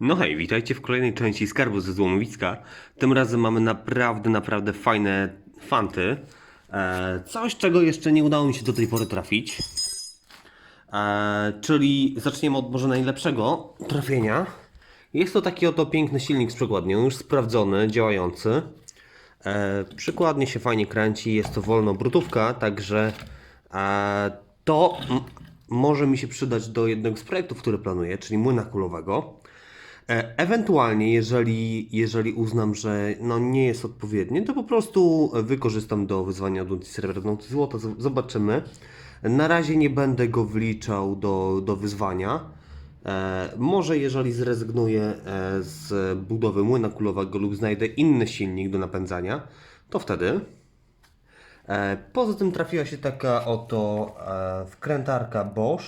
No hej, witajcie w kolejnej części Skarbu ze Złomowiska. Tym razem mamy naprawdę, naprawdę fajne fanty. E, coś, czego jeszcze nie udało mi się do tej pory trafić. E, czyli zaczniemy od może najlepszego trafienia. Jest to taki oto piękny silnik z przekładnią, już sprawdzony, działający. E, przykładnie się fajnie kręci, jest to wolnobrutówka, także e, to może mi się przydać do jednego z projektów, które planuję, czyli młyna kulowego. E, Ewentualnie, jeżeli, jeżeli uznam, że no nie jest odpowiednie, to po prostu wykorzystam do wyzwania Dunty Srebra, Dunty Złota. Zobaczymy. Na razie nie będę go wliczał do, do wyzwania. E, może jeżeli zrezygnuję e, z budowy młyna kulowego lub znajdę inny silnik do napędzania, to wtedy. Poza tym trafiła się taka oto wkrętarka Bosch.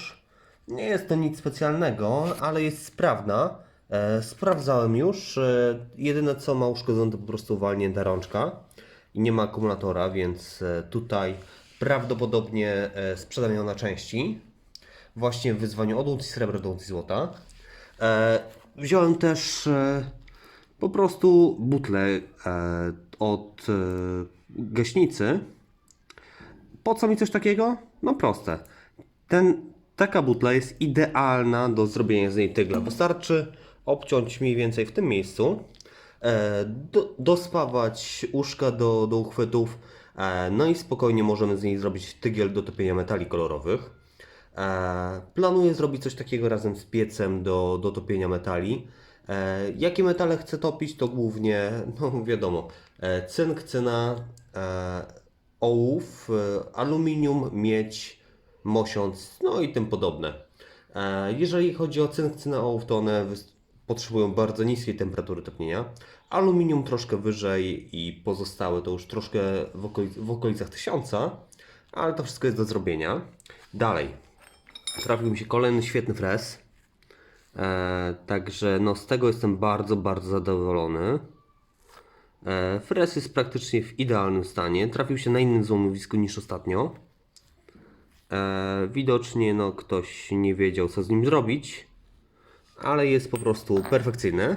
Nie jest to nic specjalnego, ale jest sprawna. E, Sprawdzałem już. E, Jedyne co ma uszkodzone to po prostu walnięta rączka i nie ma akumulatora, więc e, tutaj prawdopodobnie sprzedam ją na części. Właśnie w wyzwaniu od uncji srebra do uncji złota. Wziąłem też po prostu butlę e, od gaśnicy. Po co mi coś takiego? No proste. Ten, taka butla jest idealna do zrobienia z niej tygla. Wystarczy obciąć mniej więcej w tym miejscu, e, do, dospawać uszka do, do uchwytów, e, no i spokojnie możemy z niej zrobić tygiel do topienia metali kolorowych. E, planuję zrobić coś takiego razem z piecem do, do topienia metali. Jakie metale chcę topić, to głównie, no wiadomo, cynk, cyna, ołów, aluminium, miedź, mosiąc, no i tym podobne. Jeżeli chodzi o cynk, cynę, ołów, to one potrzebują bardzo niskiej temperatury topnienia. Aluminium troszkę wyżej i pozostałe to już troszkę w, okolic- w okolicach 1000, ale to wszystko jest do zrobienia. Dalej, trafił mi się kolejny świetny fres. E, także no, z tego jestem bardzo, bardzo zadowolony. E, fres jest praktycznie w idealnym stanie. Trafił się na innym złomowisku niż ostatnio. E, widocznie no, ktoś nie wiedział, co z nim zrobić, ale jest po prostu perfekcyjny.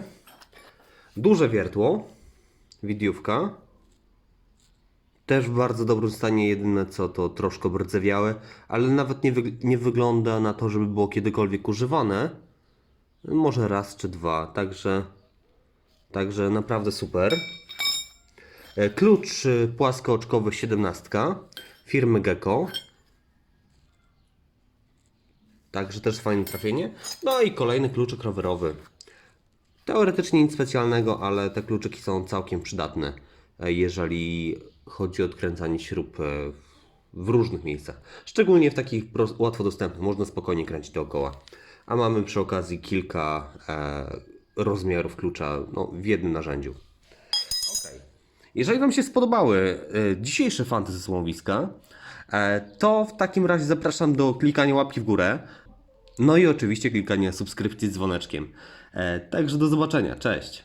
Duże wiertło, widiówka. Też w bardzo dobrym stanie, jedyne co to troszkę brdzewiałe, ale nawet nie, wyg- nie wygląda na to, żeby było kiedykolwiek używane. Może raz czy dwa, także, także naprawdę super. E, Klucz y, płaskooczkowy 17 firmy Gecko. Także też fajne trafienie. No i kolejny kluczyk rowerowy. Teoretycznie nic specjalnego, ale te kluczyki są całkiem przydatne, e, jeżeli chodzi o odkręcanie śrub e, w różnych miejscach. Szczególnie w takich łatwo dostępnych, można spokojnie kręcić dookoła. A mamy przy okazji kilka e, rozmiarów klucza no, w jednym narzędziu. Okej. Jeżeli Wam się spodobały dzisiejsze fanty ze Słomowiska, e, to w takim razie zapraszam do klikania łapki w górę. No i oczywiście klikania subskrypcji z dzwoneczkiem. E, także do zobaczenia. Cześć.